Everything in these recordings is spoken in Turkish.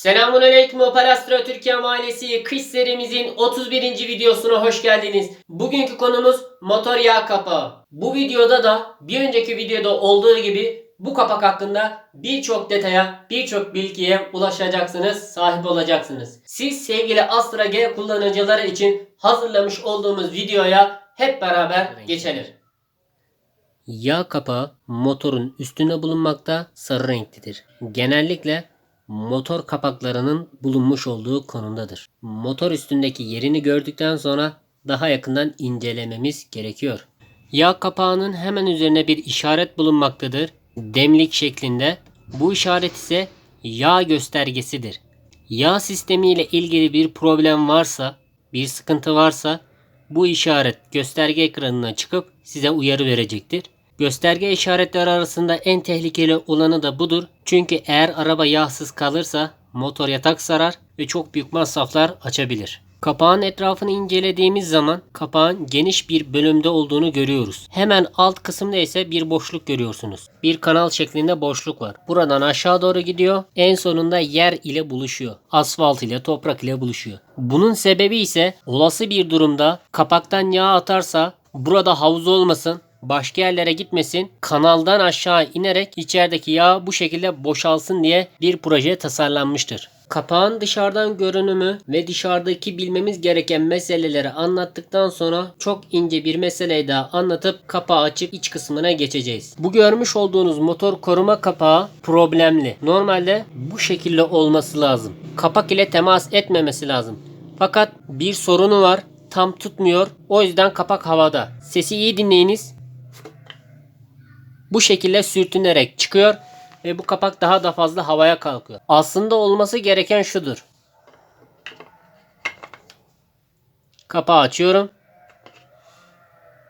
Selamun Aleyküm Opel Astra Türkiye Mahallesi kış serimizin 31. videosuna hoş geldiniz. Bugünkü konumuz motor yağ kapağı. Bu videoda da bir önceki videoda olduğu gibi bu kapak hakkında birçok detaya, birçok bilgiye ulaşacaksınız, sahip olacaksınız. Siz sevgili Astra G kullanıcıları için hazırlamış olduğumuz videoya hep beraber geçelim. Yağ kapağı motorun üstünde bulunmakta sarı renklidir. Genellikle motor kapaklarının bulunmuş olduğu konumdadır. Motor üstündeki yerini gördükten sonra daha yakından incelememiz gerekiyor. Yağ kapağının hemen üzerine bir işaret bulunmaktadır. Demlik şeklinde. Bu işaret ise yağ göstergesidir. Yağ sistemi ile ilgili bir problem varsa, bir sıkıntı varsa bu işaret gösterge ekranına çıkıp size uyarı verecektir. Gösterge işaretleri arasında en tehlikeli olanı da budur. Çünkü eğer araba yağsız kalırsa motor yatak sarar ve çok büyük masraflar açabilir. Kapağın etrafını incelediğimiz zaman kapağın geniş bir bölümde olduğunu görüyoruz. Hemen alt kısımda ise bir boşluk görüyorsunuz. Bir kanal şeklinde boşluk var. Buradan aşağı doğru gidiyor. En sonunda yer ile buluşuyor. Asfalt ile toprak ile buluşuyor. Bunun sebebi ise olası bir durumda kapaktan yağ atarsa burada havuz olmasın başka yerlere gitmesin. Kanaldan aşağı inerek içerideki yağ bu şekilde boşalsın diye bir proje tasarlanmıştır. Kapağın dışarıdan görünümü ve dışarıdaki bilmemiz gereken meseleleri anlattıktan sonra çok ince bir meseleyi daha anlatıp kapağı açıp iç kısmına geçeceğiz. Bu görmüş olduğunuz motor koruma kapağı problemli. Normalde bu şekilde olması lazım. Kapak ile temas etmemesi lazım. Fakat bir sorunu var. Tam tutmuyor. O yüzden kapak havada. Sesi iyi dinleyiniz bu şekilde sürtünerek çıkıyor ve bu kapak daha da fazla havaya kalkıyor. Aslında olması gereken şudur. Kapağı açıyorum.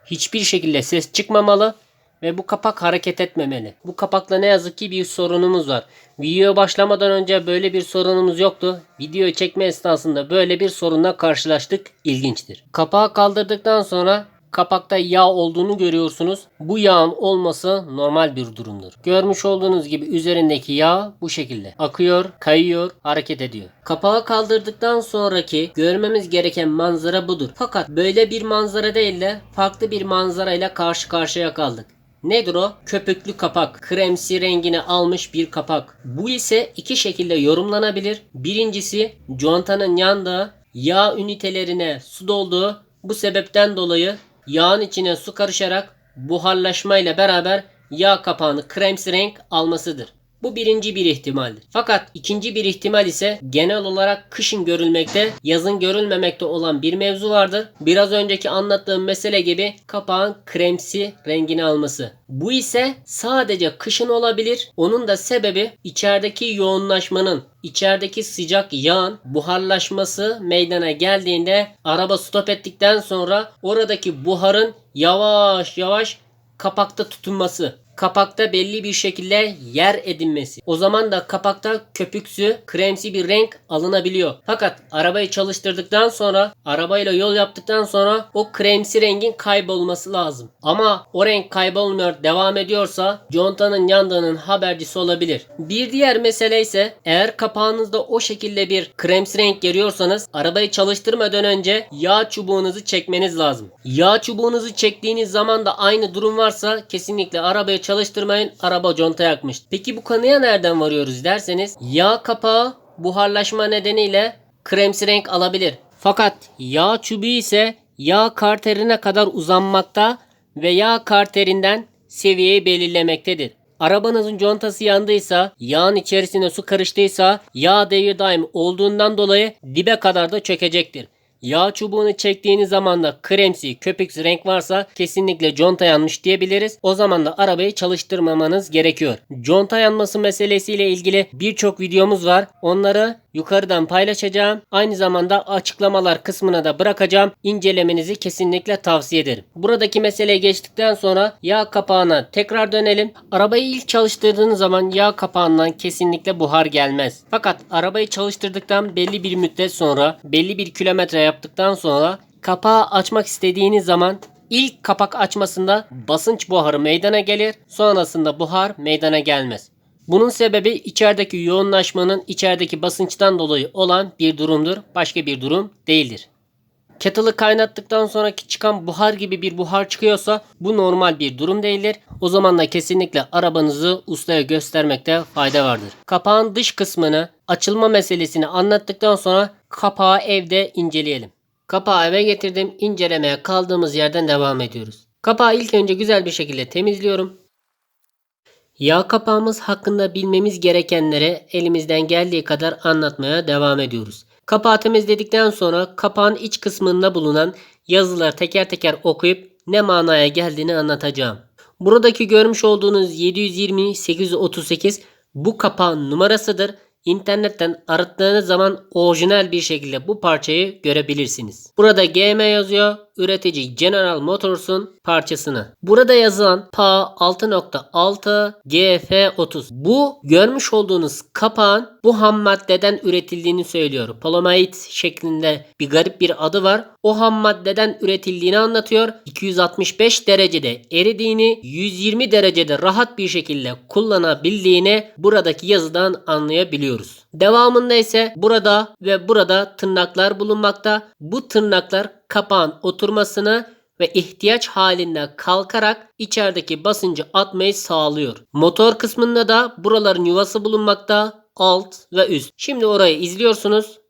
Hiçbir şekilde ses çıkmamalı ve bu kapak hareket etmemeli. Bu kapakla ne yazık ki bir sorunumuz var. Video başlamadan önce böyle bir sorunumuz yoktu. Video çekme esnasında böyle bir sorunla karşılaştık. İlginçtir. Kapağı kaldırdıktan sonra kapakta yağ olduğunu görüyorsunuz. Bu yağın olması normal bir durumdur. Görmüş olduğunuz gibi üzerindeki yağ bu şekilde akıyor, kayıyor, hareket ediyor. Kapağı kaldırdıktan sonraki görmemiz gereken manzara budur. Fakat böyle bir manzara değil de farklı bir manzara ile karşı karşıya kaldık. Nedir o? Köpüklü kapak. Kremsi rengini almış bir kapak. Bu ise iki şekilde yorumlanabilir. Birincisi contanın yanında yağ ünitelerine su dolduğu bu sebepten dolayı yağın içine su karışarak buharlaşma ile beraber yağ kapağını kremsi renk almasıdır. Bu birinci bir ihtimaldir. Fakat ikinci bir ihtimal ise genel olarak kışın görülmekte, yazın görülmemekte olan bir mevzu vardır. Biraz önceki anlattığım mesele gibi kapağın kremsi rengini alması. Bu ise sadece kışın olabilir. Onun da sebebi içerideki yoğunlaşmanın, içerideki sıcak yağın buharlaşması meydana geldiğinde araba stop ettikten sonra oradaki buharın yavaş yavaş kapakta tutunması kapakta belli bir şekilde yer edinmesi. O zaman da kapakta köpüksü, kremsi bir renk alınabiliyor. Fakat arabayı çalıştırdıktan sonra, arabayla yol yaptıktan sonra o kremsi rengin kaybolması lazım. Ama o renk kaybolmuyor, devam ediyorsa contanın yandığının habercisi olabilir. Bir diğer mesele ise eğer kapağınızda o şekilde bir kremsi renk görüyorsanız arabayı çalıştırmadan önce yağ çubuğunuzu çekmeniz lazım. Yağ çubuğunuzu çektiğiniz zaman da aynı durum varsa kesinlikle arabayı çalıştırmayın araba conta yakmış. Peki bu kanıya nereden varıyoruz derseniz yağ kapağı buharlaşma nedeniyle kremsi renk alabilir. Fakat yağ çubuğu ise yağ karterine kadar uzanmakta ve yağ karterinden seviyeyi belirlemektedir. Arabanızın contası yandıysa, yağın içerisine su karıştıysa, yağ devir daim olduğundan dolayı dibe kadar da çökecektir. Yağ çubuğunu çektiğiniz zaman da kremsi, köpüksü renk varsa kesinlikle conta yanmış diyebiliriz. O zaman da arabayı çalıştırmamanız gerekiyor. Conta yanması meselesiyle ilgili birçok videomuz var. Onları yukarıdan paylaşacağım. Aynı zamanda açıklamalar kısmına da bırakacağım. İncelemenizi kesinlikle tavsiye ederim. Buradaki meseleye geçtikten sonra yağ kapağına tekrar dönelim. Arabayı ilk çalıştırdığınız zaman yağ kapağından kesinlikle buhar gelmez. Fakat arabayı çalıştırdıktan belli bir müddet sonra belli bir kilometre yaptıktan sonra kapağı açmak istediğiniz zaman ilk kapak açmasında basınç buharı meydana gelir. Sonrasında buhar meydana gelmez. Bunun sebebi içerideki yoğunlaşmanın içerideki basınçtan dolayı olan bir durumdur. Başka bir durum değildir. Kettle'ı kaynattıktan sonraki çıkan buhar gibi bir buhar çıkıyorsa bu normal bir durum değildir. O zaman da kesinlikle arabanızı ustaya göstermekte fayda vardır. Kapağın dış kısmını açılma meselesini anlattıktan sonra kapağı evde inceleyelim. Kapağı eve getirdim. İncelemeye kaldığımız yerden devam ediyoruz. Kapağı ilk önce güzel bir şekilde temizliyorum. Yağ kapağımız hakkında bilmemiz gerekenleri elimizden geldiği kadar anlatmaya devam ediyoruz. Kapağı temizledikten sonra kapağın iç kısmında bulunan yazıları teker teker okuyup ne manaya geldiğini anlatacağım. Buradaki görmüş olduğunuz 720 838 bu kapağın numarasıdır. İnternetten arattığınız zaman orijinal bir şekilde bu parçayı görebilirsiniz. Burada GM yazıyor. Üretici General Motors'un parçasını. Burada yazılan PA 6.6 GF30. Bu görmüş olduğunuz kapağın bu ham maddeden üretildiğini söylüyor. Polyamide şeklinde bir garip bir adı var. O ham maddeden üretildiğini anlatıyor. 265 derecede eridiğini, 120 derecede rahat bir şekilde kullanabildiğini buradaki yazıdan anlayabiliyoruz. Devamında ise burada ve burada tırnaklar bulunmakta. Bu tırnaklar kapağın oturmasını ve ihtiyaç halinde kalkarak içerideki basıncı atmayı sağlıyor. Motor kısmında da buraların yuvası bulunmakta. Alt ve üst. Şimdi orayı izliyorsunuz.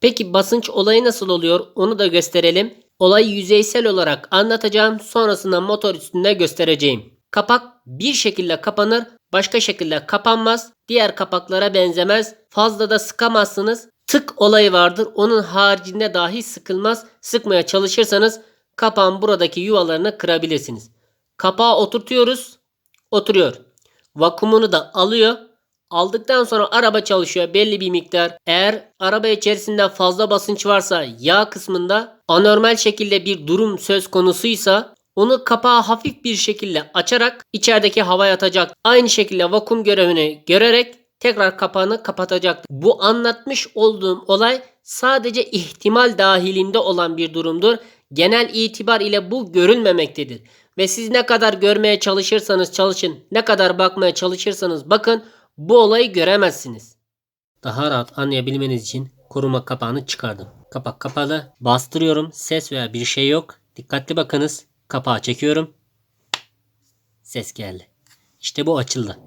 Peki basınç olayı nasıl oluyor? Onu da gösterelim. Olayı yüzeysel olarak anlatacağım. Sonrasında motor üstünde göstereceğim. Kapak bir şekilde kapanır, başka şekilde kapanmaz. Diğer kapaklara benzemez. Fazla da sıkamazsınız. Tık olayı vardır. Onun haricinde dahi sıkılmaz. Sıkmaya çalışırsanız kapağın buradaki yuvalarını kırabilirsiniz. Kapağı oturtuyoruz. Oturuyor. Vakumunu da alıyor. Aldıktan sonra araba çalışıyor belli bir miktar. Eğer araba içerisinde fazla basınç varsa yağ kısmında anormal şekilde bir durum söz konusuysa onu kapağı hafif bir şekilde açarak içerideki havaya atacak. Aynı şekilde vakum görevini görerek tekrar kapağını kapatacak. Bu anlatmış olduğum olay sadece ihtimal dahilinde olan bir durumdur. Genel itibar ile bu görülmemektedir. Ve siz ne kadar görmeye çalışırsanız çalışın, ne kadar bakmaya çalışırsanız bakın bu olayı göremezsiniz. Daha rahat anlayabilmeniz için koruma kapağını çıkardım. Kapak kapalı. Bastırıyorum. Ses veya bir şey yok. Dikkatli bakınız. Kapağı çekiyorum. Ses geldi. İşte bu açıldı.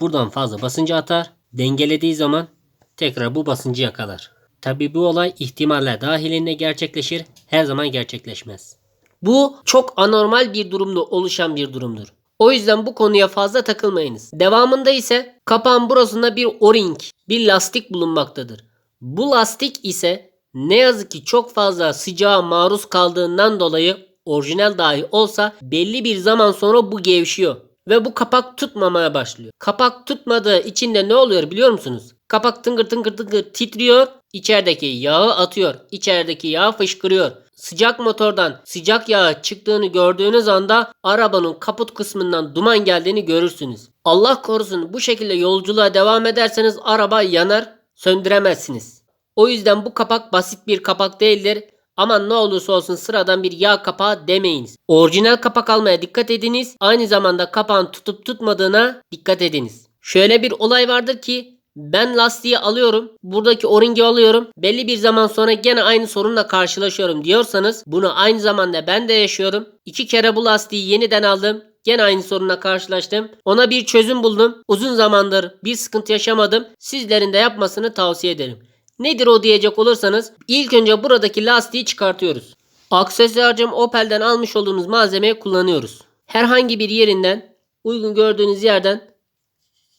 Buradan fazla basıncı atar. Dengelediği zaman tekrar bu basıncı yakalar. Tabi bu olay ihtimaller dahilinde gerçekleşir. Her zaman gerçekleşmez. Bu çok anormal bir durumda oluşan bir durumdur. O yüzden bu konuya fazla takılmayınız. Devamında ise kapağın burasında bir o-ring, bir lastik bulunmaktadır. Bu lastik ise ne yazık ki çok fazla sıcağa maruz kaldığından dolayı orijinal dahi olsa belli bir zaman sonra bu gevşiyor ve bu kapak tutmamaya başlıyor. Kapak tutmadığı için de ne oluyor biliyor musunuz? Kapak tıngır tıngır tıngır titriyor. İçerideki yağı atıyor. İçerideki yağ fışkırıyor. Sıcak motordan sıcak yağı çıktığını gördüğünüz anda arabanın kaput kısmından duman geldiğini görürsünüz. Allah korusun bu şekilde yolculuğa devam ederseniz araba yanar, söndüremezsiniz. O yüzden bu kapak basit bir kapak değildir. Aman ne olursa olsun sıradan bir yağ kapağı demeyiniz. Orijinal kapak almaya dikkat ediniz. Aynı zamanda kapağın tutup tutmadığına dikkat ediniz. Şöyle bir olay vardır ki ben lastiği alıyorum. Buradaki o-ringi alıyorum. Belli bir zaman sonra gene aynı sorunla karşılaşıyorum diyorsanız bunu aynı zamanda ben de yaşıyorum. İki kere bu lastiği yeniden aldım. Gene aynı sorunla karşılaştım. Ona bir çözüm buldum. Uzun zamandır bir sıkıntı yaşamadım. Sizlerin de yapmasını tavsiye ederim. Nedir o diyecek olursanız ilk önce buradaki lastiği çıkartıyoruz. Aksesuarcım Opel'den almış olduğumuz malzemeyi kullanıyoruz. Herhangi bir yerinden uygun gördüğünüz yerden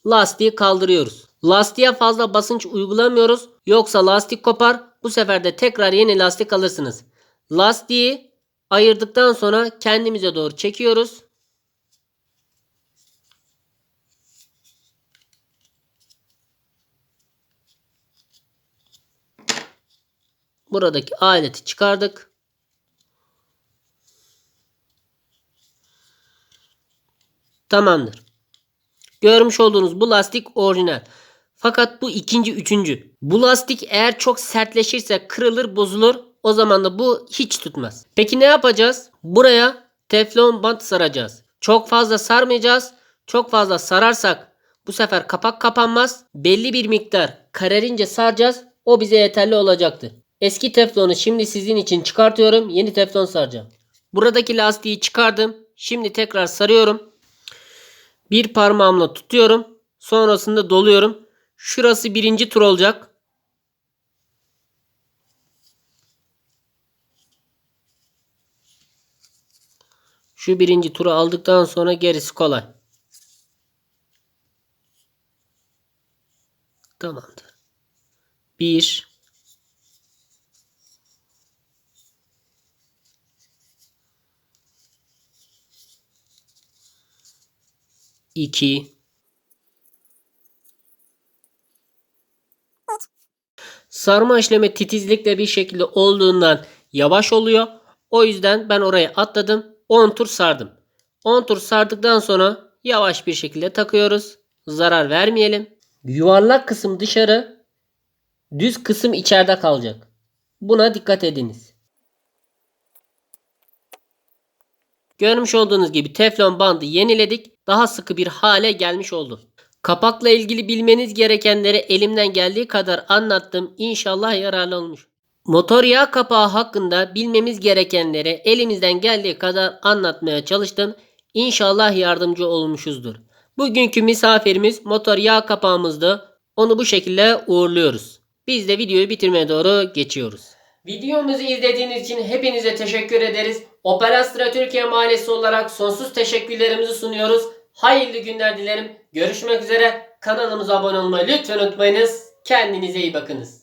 lastiği kaldırıyoruz. Lastiğe fazla basınç uygulamıyoruz. Yoksa lastik kopar. Bu sefer de tekrar yeni lastik alırsınız. Lastiği ayırdıktan sonra kendimize doğru çekiyoruz. Buradaki aleti çıkardık. Tamamdır. Görmüş olduğunuz bu lastik orijinal. Fakat bu ikinci, üçüncü. Bu lastik eğer çok sertleşirse kırılır, bozulur. O zaman da bu hiç tutmaz. Peki ne yapacağız? Buraya teflon bant saracağız. Çok fazla sarmayacağız. Çok fazla sararsak bu sefer kapak kapanmaz. Belli bir miktar kararınca saracağız. O bize yeterli olacaktır. Eski teflonu şimdi sizin için çıkartıyorum. Yeni teflon saracağım. Buradaki lastiği çıkardım. Şimdi tekrar sarıyorum. Bir parmağımla tutuyorum. Sonrasında doluyorum. Şurası birinci tur olacak. Şu birinci turu aldıktan sonra gerisi kolay. Tamamdır. Bir. iki, Sarma işlemi titizlikle bir şekilde olduğundan yavaş oluyor. O yüzden ben oraya atladım. 10 tur sardım. 10 tur sardıktan sonra yavaş bir şekilde takıyoruz. Zarar vermeyelim. Yuvarlak kısım dışarı, düz kısım içeride kalacak. Buna dikkat ediniz. Görmüş olduğunuz gibi teflon bandı yeniledik. Daha sıkı bir hale gelmiş oldu. Kapakla ilgili bilmeniz gerekenleri elimden geldiği kadar anlattım. İnşallah yararlı olmuş. Motor yağ kapağı hakkında bilmemiz gerekenleri elimizden geldiği kadar anlatmaya çalıştım. İnşallah yardımcı olmuşuzdur. Bugünkü misafirimiz motor yağ kapağımızdı. Onu bu şekilde uğurluyoruz. Biz de videoyu bitirmeye doğru geçiyoruz. Videomuzu izlediğiniz için hepinize teşekkür ederiz. Operastra Türkiye Mahallesi olarak sonsuz teşekkürlerimizi sunuyoruz. Hayırlı günler dilerim. Görüşmek üzere. Kanalımıza abone olmayı lütfen unutmayınız. Kendinize iyi bakınız.